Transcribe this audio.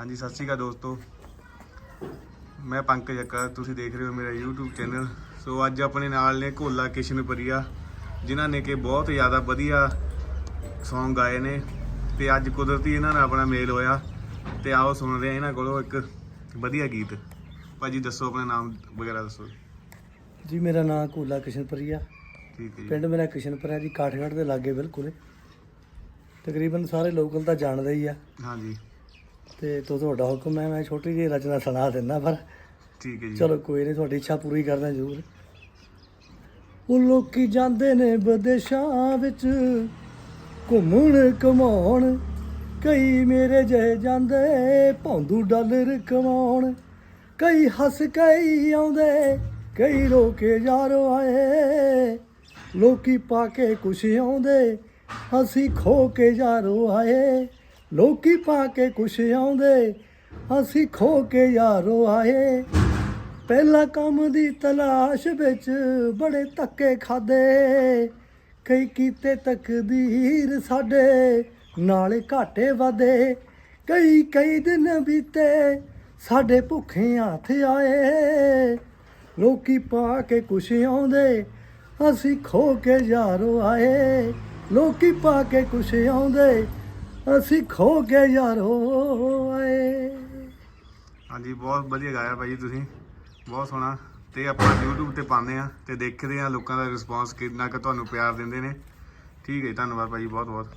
ਹਾਂਜੀ ਸਤਿ ਸ਼੍ਰੀ ਅਕਾਲ ਦੋਸਤੋ। ਮੈਂ ਪੰਕਜ ਅੱਕਾ ਤੁਸੀਂ ਦੇਖ ਰਹੇ ਹੋ ਮੇਰਾ YouTube ਚੈਨਲ ਸੋ ਅੱਜ ਆਪਣੇ ਨਾਲ ਨੇ ਘੋਲਾ ਕਿਸ਼ਨਪੁਰੀਆ ਜਿਨ੍ਹਾਂ ਨੇ ਕਿ ਬਹੁਤ ਜ਼ਿਆਦਾ ਵਧੀਆ Song ਗਾਏ ਨੇ। ਤੇ ਅੱਜ ਕੁਦਰਤੀ ਇਹਨਾਂ ਨਾਲ ਆਪਣਾ ਮੇਲ ਹੋਇਆ। ਤੇ ਆਓ ਸੁਣਦੇ ਆ ਇਹਨਾਂ ਕੋਲੋਂ ਇੱਕ ਵਧੀਆ ਗੀਤ। ਭਾਜੀ ਦੱਸੋ ਆਪਣਾ ਨਾਮ ਵਗੈਰਾ ਦੱਸੋ। ਜੀ ਮੇਰਾ ਨਾਮ ਕੋਲਾ ਕਿਸ਼ਨਪੁਰੀਆ। ਠੀਕ ਹੈ ਜੀ। ਪਿੰਡ ਮੇਰਾ ਕਿਸ਼ਨਪੁਰਾ ਜੀ ਕਾਠਗੜ੍ਹ ਦੇ ਲਾਗੇ ਬਿਲਕੁਲ। ਤਕਰੀਬਨ ਸਾਰੇ ਲੋਕਲ ਤਾਂ ਜਾਣਦੇ ਹੀ ਆ। ਹਾਂਜੀ। ਤੇ ਤੋ ਤੁਹਾਡਾ ਹੁਕਮ ਹੈ ਮੈਂ ਛੋਟੀ ਜਿਹੀ ਰਚਨਾ ਸੁਣਾ ਦਿੰਦਾ ਪਰ ਠੀਕ ਹੈ ਜੀ। ਚਲੋ ਕੋਈ ਨਹੀਂ ਤੁਹਾਡੀ ਇੱਛਾ ਪੂਰੀ ਕਰਦਾ ਜ਼ਰੂਰ। ਉਹ ਲੋਕੀ ਜਾਂਦੇ ਨੇ ਵਿਦੇਸ਼ਾਂ ਵਿੱਚ ਘੁੰਮਣ ਕਮਾਉਣ ਕਈ ਮੇਰੇ ਜਿਹੇ ਜਾਂਦੇ ਭੌਂਦੂ ਡਾਲਰ ਕਮਾਉਣ ਕਈ ਹੱਸ ਕਈ ਆਉਂਦੇ ਕਈ ਰੋ ਕੇ ਯਾਰੋ ਆਏ। ਲੋਕੀ ਪਾ ਕੇ ਕੁਛ ਆਉਂਦੇ ਅਸੀਂ ਖੋ ਕੇ ਯਾਰੋ ਆਏ। ਲੋਕੀ ਪਾ ਕੇ ਕੁਛ ਆਉਂਦੇ, ਅਸੀਂ ਖੋ ਕੇ ਯਾਰੋ ਆਏ। ਪਹਿਲਾ ਕੰਮ ਦੀ ਤਲਾਸ਼ ਵਿੱਚ ਬੜੇ ਧੱਕੇ ਖਾਦੇ। ਕਈ ਕੀਤੇ ਤਕਦੀਰ ਸਾਡੇ ਨਾਲੇ ਘਾਟੇ ਵਾਦੇ। ਕਈ ਕਈ ਦਿਨ ਬੀਤੇ ਸਾਡੇ ਭੁੱਖੇ ਹੱਥ ਆਏ। ਲੋਕੀ ਪਾ ਕੇ ਕੁਛ ਆਉਂਦੇ, ਅਸੀਂ ਖੋ ਕੇ ਯਾਰੋ ਆਏ। ਲੋਕੀ ਪਾ ਕੇ ਕੁਛ ਆਉਂਦੇ ਅਸੀਂ ਖੋ ਕੇ ਯਾਰੋ ਆਏ। ਹਾਂਜੀ ਬਹੁਤ ਵਧੀਆ ਗਾਇਆ ਭਾਜੀ ਤੁਸੀਂ। ਬਹੁਤ ਸੋਹਣਾ। ਤੇ ਆਪਾਂ YouTube ਤੇ ਪਾਉਂਦੇ ਆ ਤੇ ਦੇਖਦੇ ਆ ਲੋਕਾਂ ਦਾ ਰਿਸਪਾਂਸ ਕਿੰਨਾ ਕੁ ਤੁਹਾਨੂੰ ਪਿਆਰ ਦਿੰਦੇ ਨੇ। ਠੀਕ ਹੈ ਜੀ, ਧੰਨਵਾਦ ਭਾਜੀ ਬਹੁਤ ਬਹੁਤ